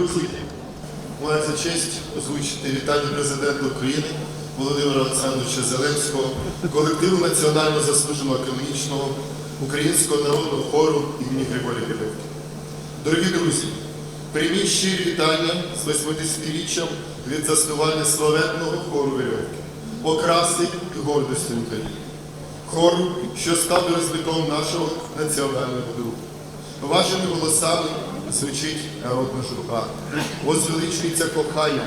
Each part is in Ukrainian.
друзі, маю за честь озвучити вітання президента України Володимира Олександровича Зеленського, колективу Національно заслуженого академічного українського народного хору імені Григорія Грибовки. Дорогі друзі, прийміть щирі вітання з 80-річчям від заснування славетного хору Верьовки, окраси і гордості України. Хору, що став виразником нашого національного духу. Вашими голосами звучить народна журба, возвеличується кохання,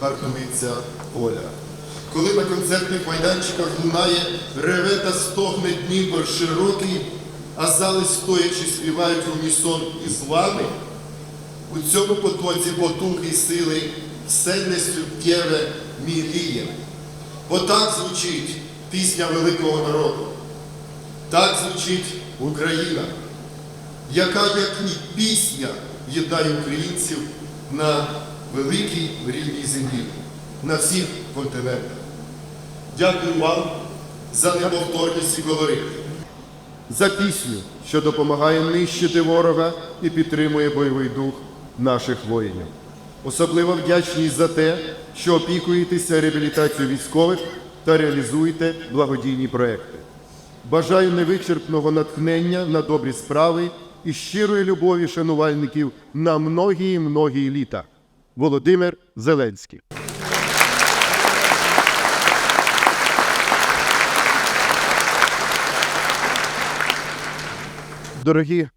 гартується воля. Коли на концертних майданчиках лунає реве та стогне Дніпр широкий, а зали стоячи співають унісон із вами, у цьому потоці потуги й сили все для суттєве міліє. Бо так звучить пісня великого народу, так звучить Україна яка, як і пісня, єднає українців на великій рідній землі, на всіх континентах. Дякую вам за неповторність і колорит, за пісню, що допомагає нищити ворога і підтримує бойовий дух наших воїнів. Особливо вдячність за те, що опікуєтеся реабілітацією військових та реалізуєте благодійні проекти. Бажаю невичерпного натхнення на добрі справи і щирої любові шанувальників на многії многії літа. Володимир Зеленський. Дорогі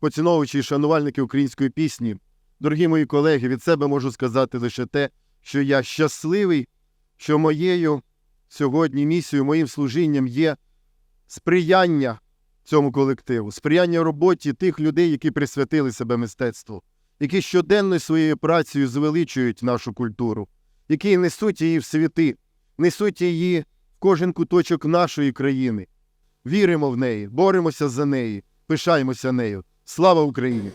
поціновувачі і шанувальники української пісні, дорогі мої колеги, від себе можу сказати лише те, що я щасливий, що моєю сьогодні місією, моїм служінням є сприяння цьому колективу, сприяння роботі тих людей, які присвятили себе мистецтву, які щоденно своєю працею звеличують нашу культуру, які несуть її в світи, несуть її в кожен куточок нашої країни. Віримо в неї, боремося за неї, пишаємося нею. Слава Україні!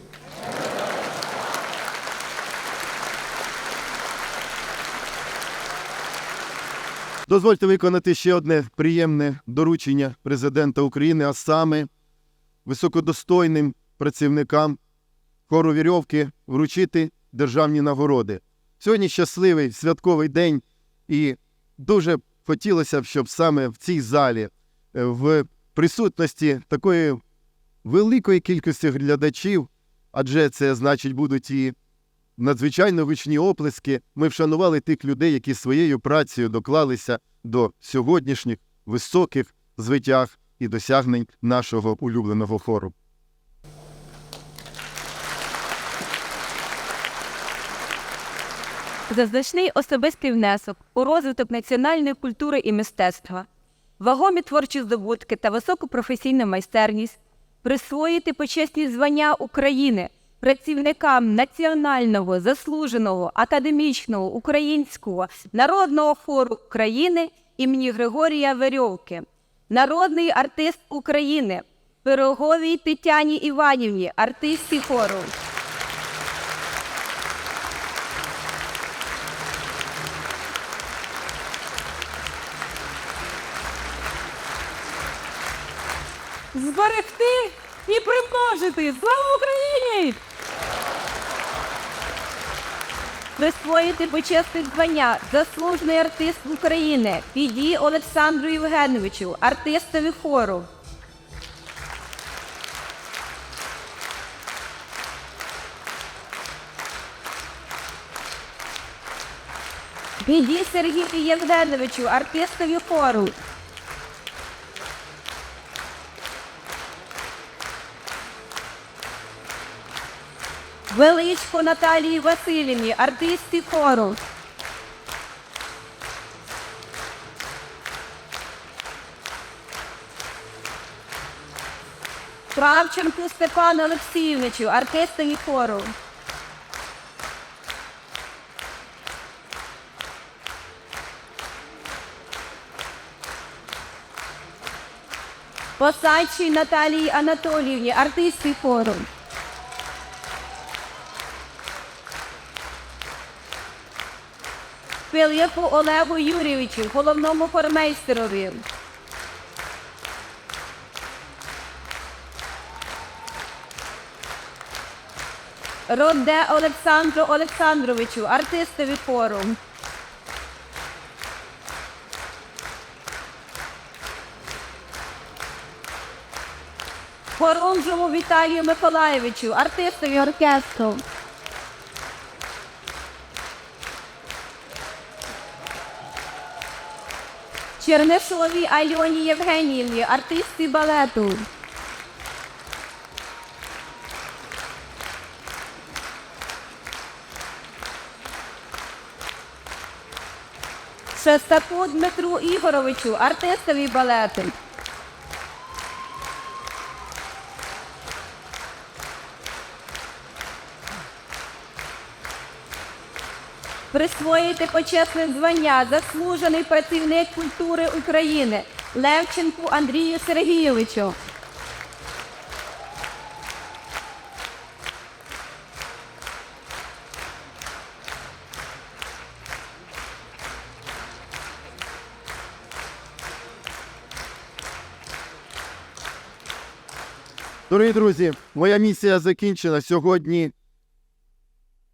Дозвольте виконати ще одне приємне доручення президента України, а саме високодостойним працівникам хору вірьовки вручити державні нагороди. Сьогодні щасливий святковий день, і дуже хотілося б, щоб саме в цій залі, е, в присутності такої великої кількості глядачів, адже це значить будуть і надзвичайно вичні оплески. Ми вшанували тих людей, які своєю працею доклалися до сьогоднішніх високих звитяг і досягнень нашого улюбленого хору. за значний особистий внесок у розвиток національної культури і мистецтва, вагомі творчі здобутки та високу професійну майстерність, присвоїти почесні звання України працівникам національного заслуженого академічного українського народного хору України імені Григорія Верьовки, народний артист України, Пироговій Тетяні Іванівні, артисті хору. зберегти і примножити. Слава Україні! Присвоїти почесне звання заслужений артист України Піді Олександру Євгеновичу, артистові хору. Піді Сергію Євгеновичу, артистові хору. Величко Наталії Васильівні, артисті хору. Кравченку Степану Олексійовичу, артистові хору. Посадчій Наталії Анатоліївні, артисті хору. Пилипу Олегу Юрійовичу, головному хормейстерові. Роде Олександру Олександровичу, артистові хору. Хорунжому Віталію Миколаєвичу, артистові оркестру. Чернишовій Альоні Євгеніївні, артистці балету. Шестаку Дмитру Ігоровичу, артистові балету. Присвоїти почесне звання заслужений працівник культури України Левченку Андрію Сергійовичу. Дорогі друзі, моя місія закінчена сьогодні.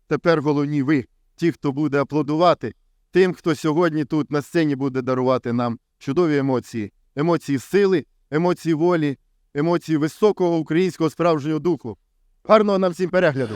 Тепер головні ви, ті, хто буде аплодувати, тим, хто сьогодні тут на сцені буде дарувати нам чудові емоції, емоції сили, емоції волі, емоції високого українського справжнього духу. Гарного нам всім перегляду!